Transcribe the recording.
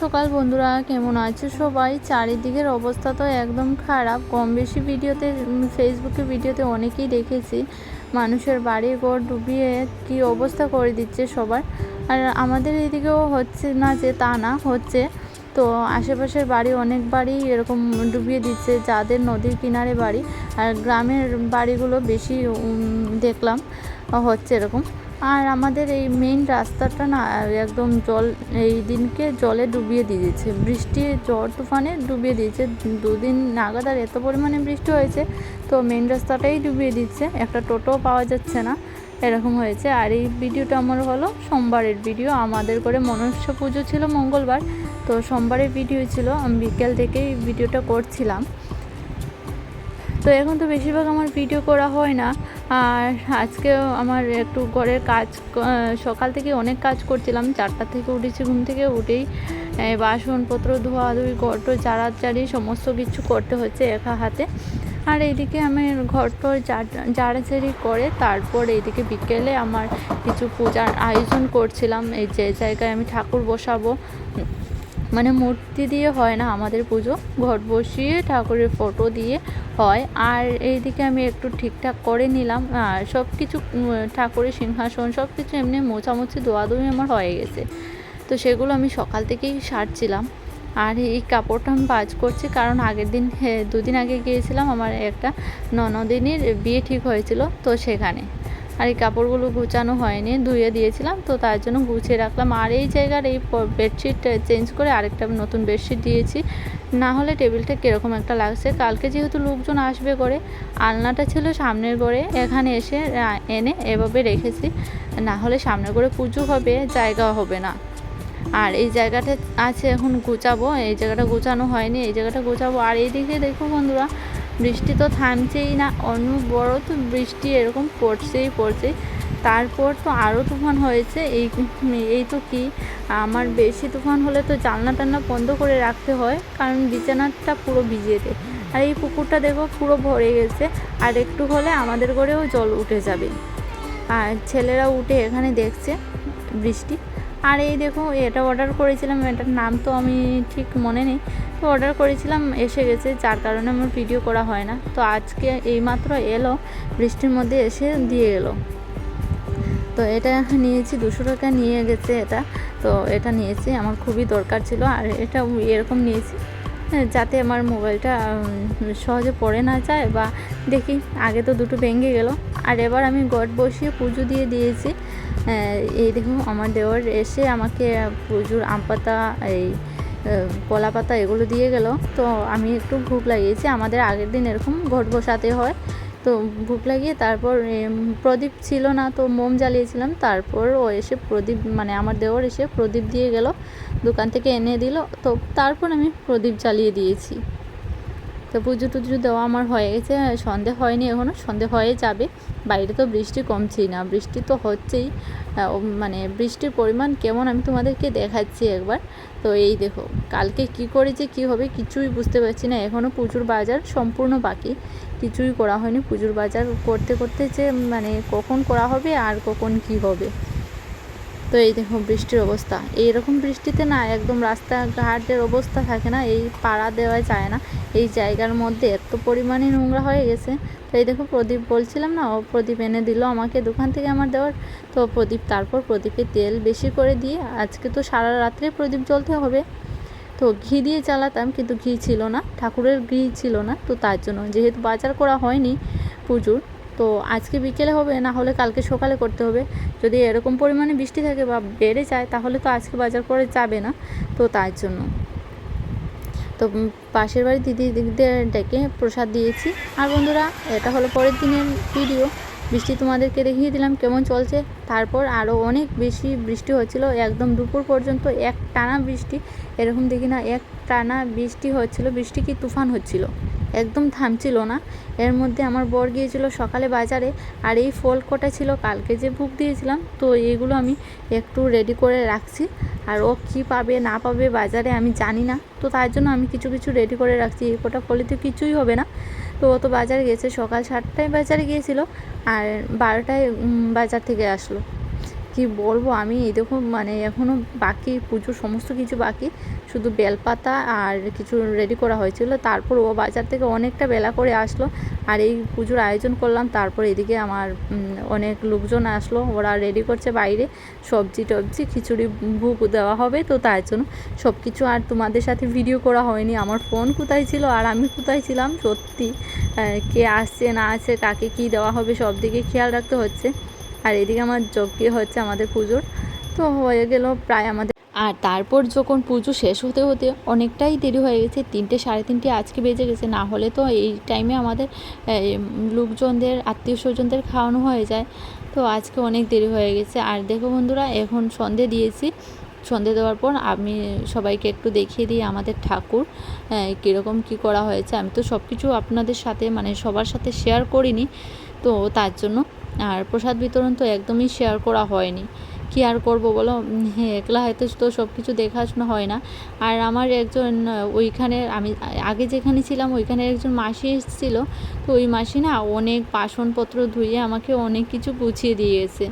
সকাল বন্ধুরা, কেমন আছো সবাই? চারিদিকের অবস্থা তো একদম খারাপ। কম বেশি ভিডিওতে ফেসবুকে ভিডিওতে অনেকেই দেখেছি, মানুষের বাড়ি ঘর ডুবিয়ে কি অবস্থা করে দিচ্ছে সবার। আর আমাদের এদিকেও হচ্ছে না যে তা না, হচ্ছে। তো আশেপাশের বাড়ি অনেক বাড়ি এরকম ডুবিয়ে দিচ্ছে, যাদের নদীর কিনারে বাড়ি। আর গ্রামের বাড়িগুলো বেশি দেখলাম, হচ্ছে এরকম। আর আমাদের এই মেইন রাস্তাটা না, একদম জল, এই দিনকে জলে ডুবিয়ে দিয়েছে। বৃষ্টি, ঝড়, তুফানে ডুবিয়ে দিয়েছে। দুদিন নাগাদ আর এত পরিমাণে বৃষ্টি হয়েছে, তো মেইন রাস্তাটাই ডুবিয়ে দিচ্ছে। একটা টোটো পাওয়া যাচ্ছে না, এরকম হয়েছে। আর এই ভিডিওটা আমার হলো সোমবারের ভিডিও। আমাদের করে মনসা পুজো ছিল মঙ্গলবার, তো সোমবারের ভিডিও ছিল। আমি বিকেল থেকেই ভিডিওটা করছিলাম। তো এখন তো বেশিরভাগ আমার ভিডিও করা হয় না। আর আজকেও আমার একটু ঘরের কাজ সকাল থেকে অনেক কাজ করছিলাম। চারটা থেকে উঠেছি, ঘুম থেকে উঠেই বাসনপত্র, ধোয়াধুয়ি, ঘরটো চাড়াচাড়ি সমস্ত কিছু করতে হচ্ছে একা হাতে। আর এইদিকে আমি ঘরটো ঝাড়াঝাড়ি করে তারপর এইদিকে বিকেলে আমার কিছু পূজার আয়োজন করছিলাম। এই যে জায়গায় আমি ঠাকুর বসাবো। মানে মূর্তি দিয়ে হয় না আমাদের পুজো। ঘট বসিয়ে ঠাকুরের ফটো দিয়ে হয়। আর এইদিকে আমি একটু ঠিকঠাক করে নিলাম। সব কিছু ঠাকুরের সিংহাসন সব কিছু এমনি মোছামুছি দোয়াদুয়ি আমার হয়ে গেছে। তো সেগুলো আমি সকাল থেকেই সারছিলাম। আর এই কাপড়টা আমি বাজ করছি কারণ আগের দিন হে, দুদিন আগে গিয়েছিলাম আমার একটা ননদিনীর বিয়ে ঠিক হয়েছিল তো সেখানে। আর এই কাপড়গুলো গুছানো হয়নি, ধুয়ে দিয়েছিলাম, তো তার জন্য গুছিয়ে রাখলাম। আর এই জায়গার এই বেডশিট চেঞ্জ করে আরেকটা নতুন বেডশিট দিয়েছি। না হলে টেবিলটা কীরকম একটা লাগছে? কালকে যেহেতু লোকজন আসবে করে আলনাটা ছিল সামনের ঘরে, এখানে এসে এনে এভাবে রেখেছি। না হলে সামনের ঘরে পুজো হবে, জায়গা হবে না। আর এই জায়গাটা আছে, এখন গুছাবো। এই জায়গাটা গোছানো হয়নি, এই জায়গাটা গোছাবো। আর এইদিকে দেখো বন্ধুরা বৃষ্টি তো থামছেই না অন্য বড় তো বৃষ্টি এরকম পড়ছেই পড়ছেই। তারপর তো আরও তুফান হয়েছে, এই এই তো কি? আমার বেশি তুফান হলে তো জানলা টান্না বন্ধ করে রাখতে হয়, কারণ বিছানাটা পুরো ভিজিয়ে দেয় আর এই পুকুরটা দেখো পুরো ভরে গেছে, আর একটু হলে আমাদের ঘরেও জল উঠে যাবে। আর ছেলেরা উঠে এখানে দেখছে বৃষ্টি। আর এই দেখো এটা অর্ডার করেছিলাম এটার নাম তো আমি ঠিক মনে নেই। তো অর্ডার করেছিলাম এসে গেছে যার কারণে আমার ভিডিও করা হয় না। তো আজকে এইমাত্র এলো বৃষ্টির মধ্যে এসে দিয়ে এলো। তো এটা নিয়েছি দুশো টাকা নিয়ে গেছে এটা। তো এটা নিয়েছি আমার খুবই দরকার ছিল আর এটা এরকম নিয়েছি হ্যাঁ, যাতে আমার মোবাইলটা সহজে পড়ে না যায় বা দেখি আগে তো দুটো ভেঙে গেল। আর এবার আমি গট বসিয়ে পুজো দিয়ে দিয়েছি। এই দেখুন, আমার দেওয়ার এসে আমাকে পুজোর আম পাতা, এই কলা পাতা এগুলো দিয়ে গেল। তো আমি একটু ভুক লাগিয়েছি। আমাদের আগের দিন এরকম ঘট বসাতে হয়। তো ভুক লাগিয়ে তারপর প্রদীপ ছিল না, তো মোম জ্বালিয়েছিলাম। তারপর ও এসে প্রদীপ মানে আমার দেওয়ার এসে প্রদীপ দিয়ে গেল। দোকান থেকে এনে দিল। তো তারপর আমি প্রদীপ জ্বালিয়ে দিয়েছি। তো পুজো টুজো দেওয়া আমার হয়ে গেছে, সন্ধে হয়নি এখনও সন্ধে হয়ে যাবে। বাইরে তো বৃষ্টি কমছেই না, বৃষ্টি তো হচ্ছেই। মানে বৃষ্টির পরিমাণ কেমন আমি তোমাদেরকে দেখাচ্ছি একবার। তো এই দেখো, কালকে কি করেছে কি হবে কিছুই বুঝতে পারছি না এখনও পুজোর বাজার সম্পূর্ণ বাকি। কিছুই করা হয়নি, পুজোর বাজার করতে করতে যে মানে কখন করা হবে আর কখন কি হবে। তো এই দেখো বৃষ্টির অবস্থা। এইরকম বৃষ্টিতে না একদম রাস্তাঘাটের অবস্থা থাকে না, এই পাড়া দেওয়া যায় না। এই জায়গার মধ্যে এত পরিমাণে নোংরা হয়ে গেছে। তো এই দেখো প্রদীপ বলছিলাম না, ও প্রদীপ এনে দিল আমাকে দোকান থেকে আমার দেওয়ার। তো প্রদীপ তারপর প্রদীপে তেল বেশি করে দিয়ে, আজকে তো সারা রাত্রে প্রদীপ জ্বলতে হবে। তো ঘি দিয়ে চালাতাম কিন্তু ঘি ছিল না, ঠাকুরের ঘি ছিল না। তো তার জন্য যেহেতু বাজার করা হয়নি পুজোর তো আজকে বিকেলে হবে, না হলে কালকে সকালে করতে হবে। যদি এরকম পরিমাণে বৃষ্টি থাকে বা বেড়ে যায়, তাহলে তো আজকে বাজার করে যাবে না, তো তার জন্য। তো পাশের বাড়ি দিদি, দিদিদের ডেকে প্রসাদ দিয়েছি। আর বন্ধুরা, এটা হলো পরের দিনের ভিডিও। বৃষ্টি তোমাদেরকে দেখিয়ে দিলাম কেমন চলছে। তারপর আরও অনেক বেশি বৃষ্টি হচ্ছিল একদম দুপুর পর্যন্ত এক টানা বৃষ্টি। এরকম দেখি না, এক টানা বৃষ্টি হচ্ছিল, বৃষ্টি কি তুফান হচ্ছিল? একদম থামছিল না। এর মধ্যে আমার বর গিয়েছিল সকালে বাজারে, আর এই ফল কটা ছিল কালকে যে বুক দিয়েছিলাম, তো এইগুলো আমি একটু রেডি করে রাখছি। আর ও কী পাবে, না পাবে বাজারে আমি জানি না। তো তার জন্য আমি কিছু কিছু রেডি করে রাখছি। এই কটা ফলে তো কিছুই হবে না। তো ও তো বাজারে গেছে, সকাল সাতটায় বাজারে গিয়েছিল, আর বারোটায় বাজার থেকে আসলো। কি বলব? আমি দেখো মানে এখনও বাকি পুজোর সমস্ত কিছু বাকি। শুধু বেলপাতা আর কিছু রেডি করা হয়েছিল। তারপর ও বাজার থেকে অনেকটা বেলা করে আসলো আর এই পুজোর আয়োজন করলাম। তারপর এদিকে আমার অনেক লোকজন আসলো। ওরা রেডি করছে বাইরে। সবজি টবজি, খিচুড়ি, ভুগ দেওয়া হবে। তো তার জন্য সব কিছু আর তোমাদের সাথে ভিডিও করা হয়নি। আমার ফোন কোথায় ছিল আর আমি কোথায় ছিলাম? সত্যি কে আসছে, না আসছে, কাকে কী দেওয়া হবে সব দিকে খেয়াল রাখতে হচ্ছে। আর এদিকে আমার যজ্ঞ হচ্ছে আমাদের পুজোর। তো হয়ে গেল প্রায় আমাদের। আর তারপর যখন পুজো শেষ হতে হতে অনেকটাই দেরি হয়ে গেছে তিনটে সাড়ে তিনটে আজকে বেজে গেছে না হলে তো এই টাইমে আমাদের লোকজনদের আত্মীয় স্বজনদের খাওয়ানো হয়ে যায়। তো আজকে অনেক দেরি হয়ে গেছে। আর দেখো বন্ধুরা এখন সন্ধে দিয়েছি। সন্ধে দেওয়ার পর আমি সবাইকে একটু দেখিয়ে দিই আমাদের ঠাকুর আহ, কীরকম কী করা হয়েছে। আমি তো সব কিছু আপনাদের সাথে মানে সবার সাথে শেয়ার করিনি তো তার জন্য আর প্রসাদ বিতরণ তো একদমই শেয়ার করা হয়নি। কি আর করব বলো? একলা হয়তো তো সব কিছু দেখাশোনা হয় না। আর আমার একজন ওইখানে আমি, আগে যেখানে ছিলাম, ওইখানে একজন মাসি এসেছিল। তো ওই মাসি না অনেক বাসনপত্র ধুয়ে আমাকে অনেক কিছু গুছিয়ে দিয়ে গেছে